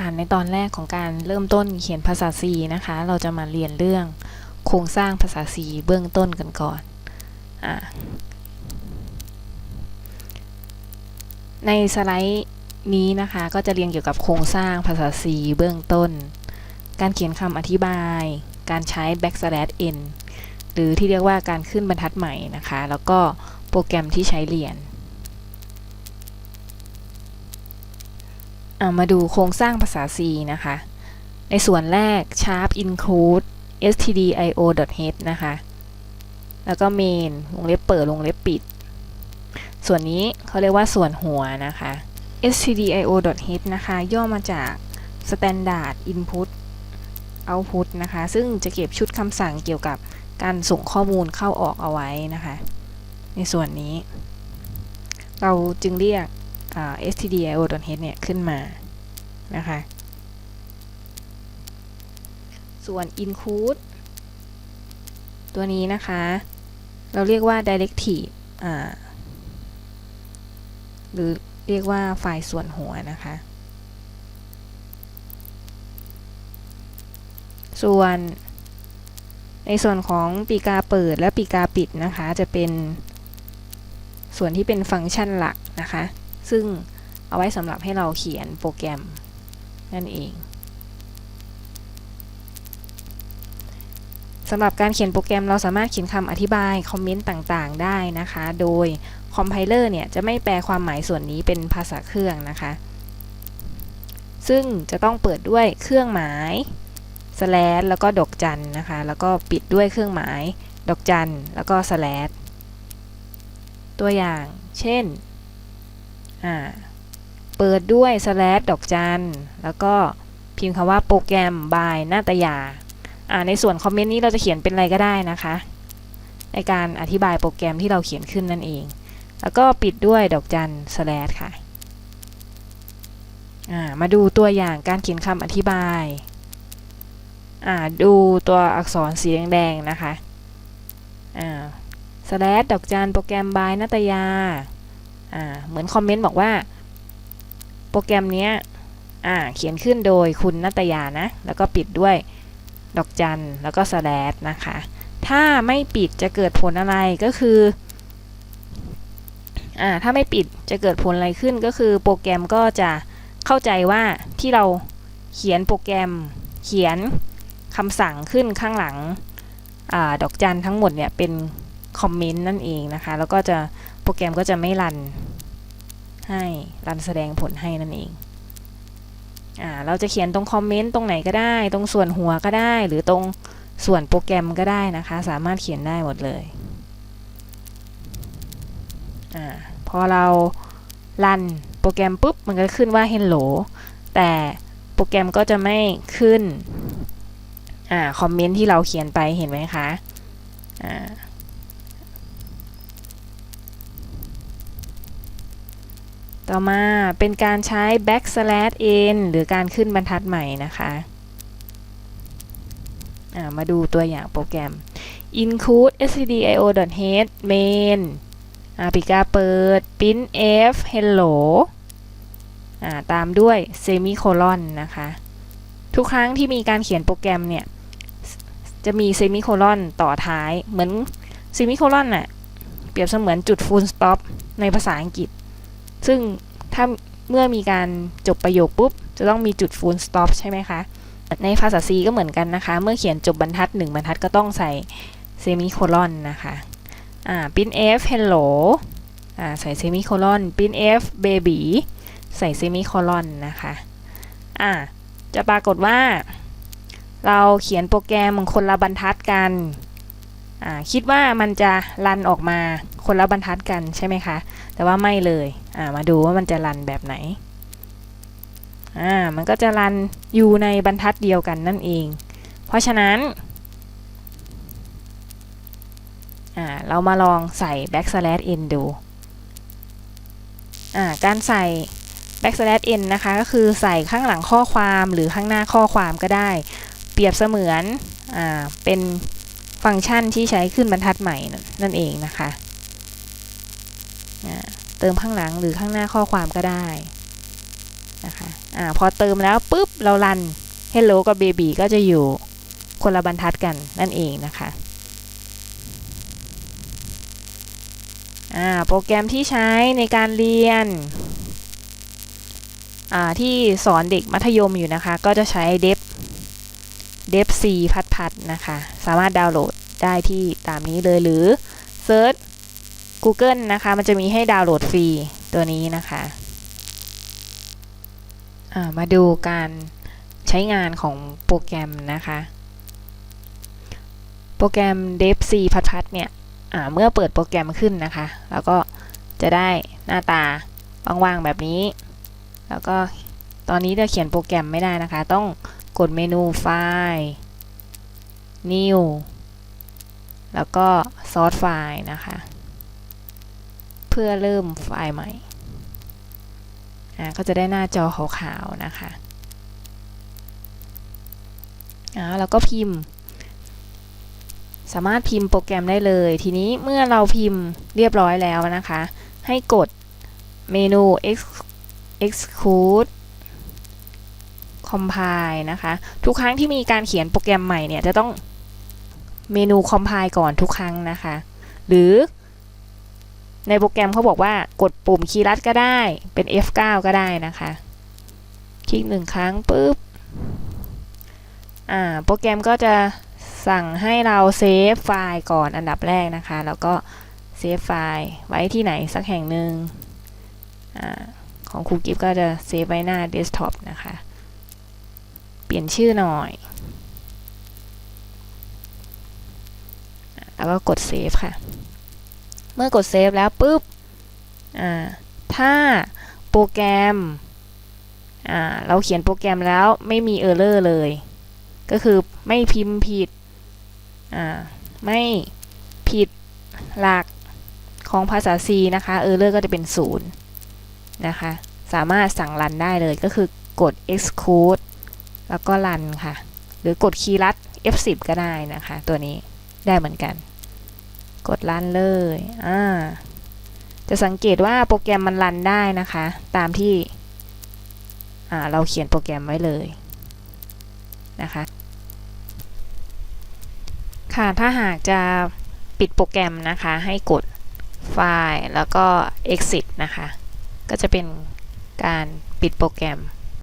ค่ะในตอนแรกของการเริ่มต้นเขียนภาษา C นะคะ เราจะมาเรียนเรื่องโครงสร้างภาษา C เบื้องต้นกันก่อนอในสไลด์นี้นะคะก็จะเรียนเกี่ยวกับโครงสร้างภาษา C เบื้องต้น การเขียนคำอธิบาย การใช้ backslash n หรือที่เรียกว่าการขึ้นบรรทัดใหม่นะคะ แล้วก็โปรแกรมที่ใช้เรียน อะมาดูโครงสร้างภาษา C นะคะ ในส่วนแรก sharp include stdio.h นะคะ แล้วก็ main วงเล็บเปิดวงเล็บปิด ส่วนนี้เขาเรียกว่าส่วนหัวนะคะ stdio.h นะคะ ย่อมาจาก standard input output นะคะ ซึ่งจะเก็บชุดคำสั่งเกี่ยวกับการส่งข้อมูลเข้าออกเอาไว้นะคะ ในส่วนนี้ เราจึงเรียก stdio.h เนี่ยขึ้นมานะคะ ส่วน include ตัวนี้นะคะ เราเรียกว่า directive หรือเรียกว่าไฟล์ส่วนหัวนะคะ ส่วนในส่วนของปีกาเปิดและปีกาปิดนะคะ จะเป็นส่วนที่เป็นฟังก์ชันหลักนะคะ ซึ่งเอาไว้สำหรับให้เราเขียนโปรแกรมนั่นเองสำหรับการเขียนโปรแกรมเราสามารถเขียนคำอธิบายคอมเมนต์ต่างๆ ได้นะคะ โดยคอมไพเลอร์เนี่ยจะไม่แปลความหมายส่วนนี้เป็นภาษาเครื่องนะคะ ซึ่งจะต้องเปิดด้วยเครื่องหมาย slash แล้วก็ดอกจันนะคะ แล้วก็ปิดด้วยเครื่องหมาย ดอกจันแล้วก็ slash ตัวอย่าง เช่น เปิดด้วย slash ดอกจัน แล้วก็พิมพ์คำว่าโปรแกรม by นาตยาในส่วนคอมเมนต์นี้เราจะเขียนเป็นอะไรก็ได้นะคะ ในการอธิบายโปรแกรมที่เราเขียนขึ้นนั่นเอง แล้วก็ปิดด้วยดอกจัน slash ค่ะมาดูตัวอย่างการเขียนคำอธิบายดูตัวอักษรสีแดงๆนะคะสแลดดอกจันโปรแกรมบายนัตยา เหมือนคอมเมนต์บอกว่า โปรแกรมนี้เขียนขึ้นโดยคุณนัตยานะ แล้วก็ปิดด้วยดอกจันแล้วก็สแลดนะคะ ถ้าไม่ปิดจะเกิดผลอะไรก็คืออถ้าไม่ปิดจะเกิดผลอะไรขึ้นก็คือโปรแกรมก็จะเข้าใจว่าที่เราเขียนโปรแกรมเขียนคำสั่งขึ้นข้างหลังอดอกจันทั้งหมดเนี่ยเป็นคอมเมนต์นั่นเองนะคะ แล้วก็จะ รแกรมก็จะไม่รันให้รันแสดงผลให้นั่นเองอ่าเราจะเขียนตรงคอมเมนต์ตรงไหนก็ได้ ตรงส่วนหัวก็ได้ หรือตรงส่วนโปรแกรมก็ได้นะคะ สามารถเขียนได้หมดเลยอ่าพอเรารันโปรแกรมปุ๊บมันก็ขึ้นว่า hello แต่โปรแกรมก็จะไม่ขึ้นอ่าคอมเมนต์ที่เราเขียนไปเห็นไหมคะอ่า ต่อมาเป็นการใช้ backslash n หรือการขึ้นบรรทัดใหม่นะคะมาดูตัวอย่างโปรแกรม include stdio.h main ปิกาเปิด print f hello ตามด้วย semicolon นะคะ ทุกครั้งที่มีการเขียนโปรแกรมเนี่ย จะมี semicolon ต่อท้าย เหมือน semicolon น่ะ เปรียบเสมือนจุด full stop ในภาษาอังกฤษ ซึ่งถ้าเมื่อมีการจบประโยคปุ๊บ จะต้องมีจุด full stop ใช่ไหมคะ ในภาษา C ก็เหมือนกันนะคะ เมื่อเขียนจบบรรทัด 1 บรรทัดก็ต้องใส่ semicolon นะคะอ่า print f hello อ่าใส่ semicolon print f baby ใส่ semicolon นะคะอ่าจะปรากฏว่า เราเขียนโปรแกรมคนละบรรทัดกันคิดว่ามันจะรันออกมาคนละบรรทัดกันใช่ไหมคะ แต่ว่าไม่เลย มาดูว่ามันจะรันแบบไหน อ่า มันก็จะรันอยู่ในบรรทัดเดียวกันนั่นเอง เพราะฉะนั้น อ่า เรามาลองใส่ backslash n ดู อ่า การใส่ backslash n นะคะ ก็คือใส่ข้างหลังข้อความหรือข้างหน้าข้อความก็ได้ เปรียบเสมือน อ่า เป็นฟังก์ชันที่ใช้ขึ้นบรรทัดใหม่นั่นเองนะคะ เติมข้างหลังหรือข้างหน้าข้อความก็ได้นะคะอ่าพอเติมแล้วปุ๊บเรารัน Hello กับ Baby ก็จะอยู่คนละบรรทัดกันนั่นเองนะคะอ่าโปรแกรมที่ใช้ในการเรียนอ่าที่สอนเด็กมัธยมอยู่นะคะ ก็จะใช้ d e p d e p c พัดพัดนะคะ สามารถดาวน์โหลดได้ที่ตามนี้เลยหรือ Search Google นะคะ มันจะมีให้ดาวน์โหลดฟรีตัวนี้นะคะมาดูการใช้งานของโปรแกรมนะคะ โปรแกรม d e p c พัดพัดเนี่ยเมื่อเปิดโปรแกรมขึ้นนะคะ แล้วก็จะได้หน้าตาว่างๆแบบนี้ แล้วก็ตอนนี้จะเขียนโปรแกรมไม่ได้นะคะ ต้องกดเมนูไฟล์ New แล้วก็ Source ไฟล์นะคะ เพื่อเริ่มไฟล์ใหม่อ่าก็จะได้หน้าจอขาวๆนะคะอ่าแล้วก็พิมพ์ สามารถพิมพ์โปรแกรมได้เลย ทีนี้เมื่อเราพิมพ์เรียบร้อยแล้วนะคะ ให้กดเมนู Ex exclude compile นะคะ ทุกครั้งที่มีการเขียนโปรแกรมใหม่เนี่ย จะต้องเมนู compile ก่อนทุกครั้งนะคะ หรือ ในโปรแกรมเขาบอกว่ากดปุ่มคีย์ลัดก็ได้เป็น F9 ก็ได้นะคะ คลิกหนึ่งครั้งปุ๊บอ่าโปรแกรมก็จะสั่งให้เราเซฟไฟล์ก่อนอันดับแรกนะคะ แล้วก็เซฟไฟล์ไว้ที่ไหนสักแห่งหนึ่งอ่าของครูกิฟก็จะเซฟไว้หน้าเดสก์ท็อปนะคะ เปลี่ยนชื่อหน่อย แล้วก็กดเซฟค่ะ มื่อกดเซฟแล้วปุ๊บอ่าถ้าโปรแกรมอ่าเราเขียนโปรแกรมแล้วไม่มีเออร์เลอร์เลย ก็คือไม่พิมพ์ผิดอ่าไม่ผิดหลักของภาษา C นะคะเออร์เลอร์ก็จะเป็นศูนย์นะคะ สามารถสั่งรันได้เลยก็คือกด exclude แล้วก็รันค่ะ หรือกดคีย์ลัด F10 ก็ได้นะคะ ตัวนี้ได้เหมือนกัน กดรันเลยอ่าจะสังเกตว่าโปรแกรมมันรันได้นะคะ ตามที่อ่าเราเขียนโปรแกรมไว้เลยนะคะ ค่ะ ถ้าหากจะปิดโปรแกรมนะคะ ให้กดไฟล์แล้วก็ exit นะคะ ก็จะเป็นการปิดโปรแกรม